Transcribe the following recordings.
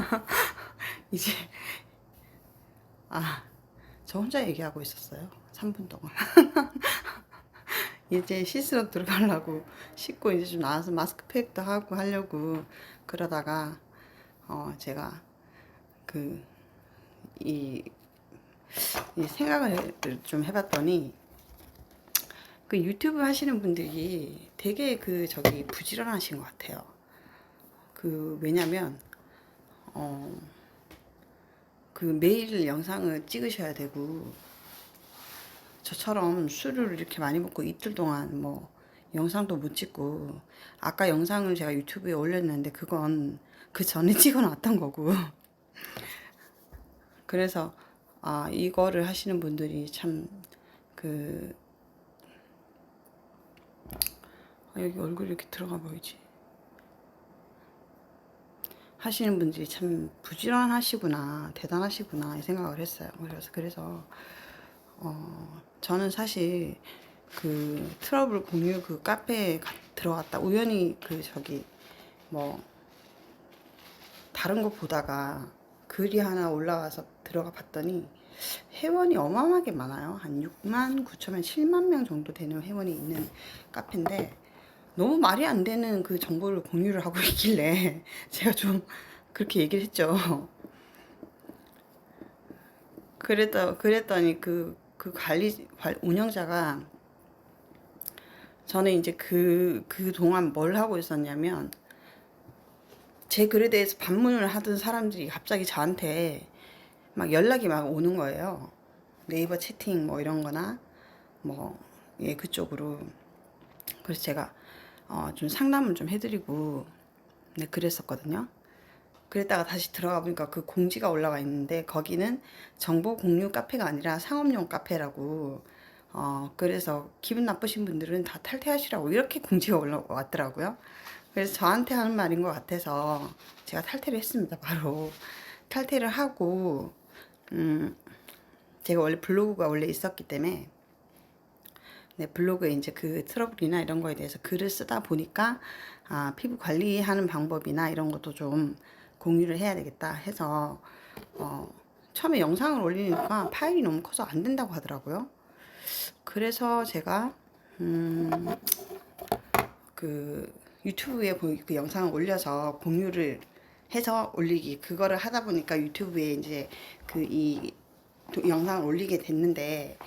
이제 아, 저 혼자 얘기하고 있었어요. 3분 동안. 이제 씻으러 들어가려고 씻고 이제 좀 나와서 마스크팩도 하고 하려고 그러다가 어 제가 그 이 이 생각을 좀 해봤더니 그 유튜브 하시는 분들이 되게 그 저기 부지런하신 것 같아요. 그 왜냐면 어. 그 매일 영상을 찍으셔야 되고 저처럼 술을 이렇게 많이 먹고 이틀 동안 뭐 영상도 못 찍고 아까 영상을 제가 유튜브에 올렸는데 그건 그 전에 찍어놨던 거고. 그래서 아 이거를 하시는 분들이 참 그 아, 여기 얼굴 이렇게 들어가 보이지 하시는 분들이 참 부지런하시구나 대단하시구나 이 생각을 했어요 그래서 그래서 어 저는 사실 그 트러블 공유 그 카페에 가- 들어갔다 우연히 그 저기 뭐 다른 거 보다가 글이 하나 올라와서 들어가 봤더니 회원이 어마어마하게 많아요. 한 6만 9천 명, 7만 명 정도 되는 회원이 있는 카페인데 너무 말이 안 되는 그 정보를 공유를 하고 있길래 제가 좀 그렇게 얘기를 했죠. 그랬더, 그랬더니 그, 그 관리, 관- 운영자가 저는 이제 그, 그 동안 뭘 하고 있었냐면 제 글에 대해서 반문을 하던 사람들이 갑자기 저한테 막 연락이 막 오는 거예요. 네이버 채팅 뭐 이런 거나 뭐, 예, 그쪽으로. 그래서 제가 어, 좀 상담을 좀 해드리고, 네, 그랬었거든요. 그랬다가 다시 들어가 보니까 그 공지가 올라와 있는데 거기는 정보 공유 카페가 아니라 상업용 카페라고 어 그래서 기분 나쁘신 분들은 다 탈퇴하시라고 이렇게 공지가 올라왔더라고요. 그래서 저한테 하는 말인 것 같아서 제가 탈퇴를 했습니다. 바로 탈퇴를 하고 음 제가 원래 블로그가 원래 있었기 때문에 네, 블로그에 이제 그 트러블이나 이런 거에 대해서 글을 쓰다 보니까 아, 피부 관리하는 방법이나 이런 것도 좀 공유를 해야 되겠다 해서 어, 처음에 영상을 올리니까 파일이 너무 커서 안 된다고 하더라고요. 그래서 제가 음, 그 유튜브에 보- 그 영상을 올려서 공유를 해서 올리기 그거를 하다 보니까 유튜브에 이제 그 이 영상을 올리게 됐는데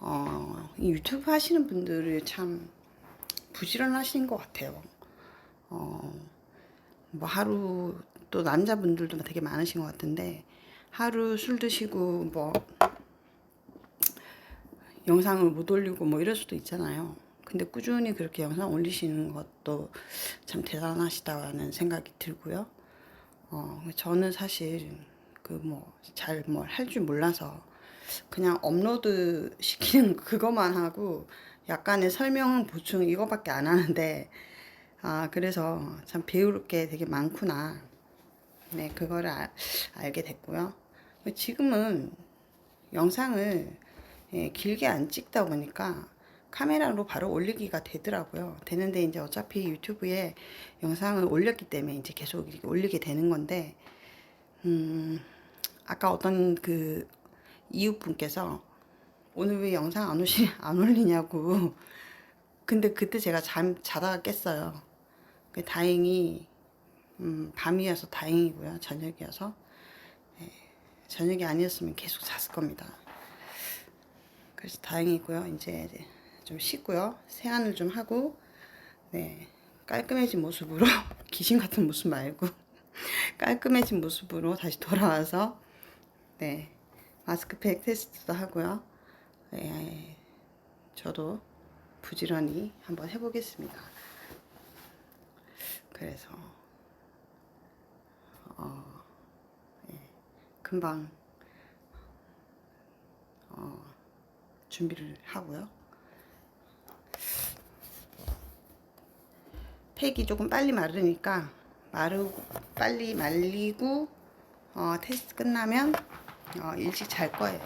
어, 이 유튜브 하시는 분들이 참 부지런하신 것 같아요. 어, 뭐 하루 또 남자분들도 되게 많으신 것 같은데 하루 술 드시고 뭐 영상을 못 올리고 뭐 이럴 수도 있잖아요. 근데 꾸준히 그렇게 영상 올리시는 것도 참 대단하시다는 생각이 들고요. 어, 저는 사실 그 뭐 잘 뭘 할 줄 몰라서 그냥 업로드 시키는 그것만 하고 약간의 설명 보충 이거밖에 안 하는데 아 그래서 참 배울 게 되게 많구나. 네 그거를 아- 알게 됐고요. 지금은 영상을 예, 길게 안 찍다 보니까 카메라로 바로 올리기가 되더라고요. 되는데 이제 어차피 유튜브에 영상을 올렸기 때문에 이제 계속 올리게 되는 건데 음 아까 어떤 그 이웃분께서 오늘 왜 영상 안 오시 안 올리냐고. 근데 그때 제가 잠 자다가 깼어요. 그 다행히 음, 밤이어서 다행이고요. 저녁이어서 예, 저녁이 아니었으면 계속 잤을 겁니다. 그래서 다행이고요. 이제 좀 씻고요. 세안을 좀 하고 네 깔끔해진 모습으로 귀신 같은 모습 말고 깔끔해진 모습으로 다시 돌아와서 네 마스크팩 테스트도 하고요. 네, 저도 부지런히 한번 해보겠습니다. 그래서 어, 예, 금방 어, 준비를 하고요. 팩이 조금 빨리 마르니까 마르고 빨리 말리고 어, 테스트 끝나면 어, 일찍 잘 거예요.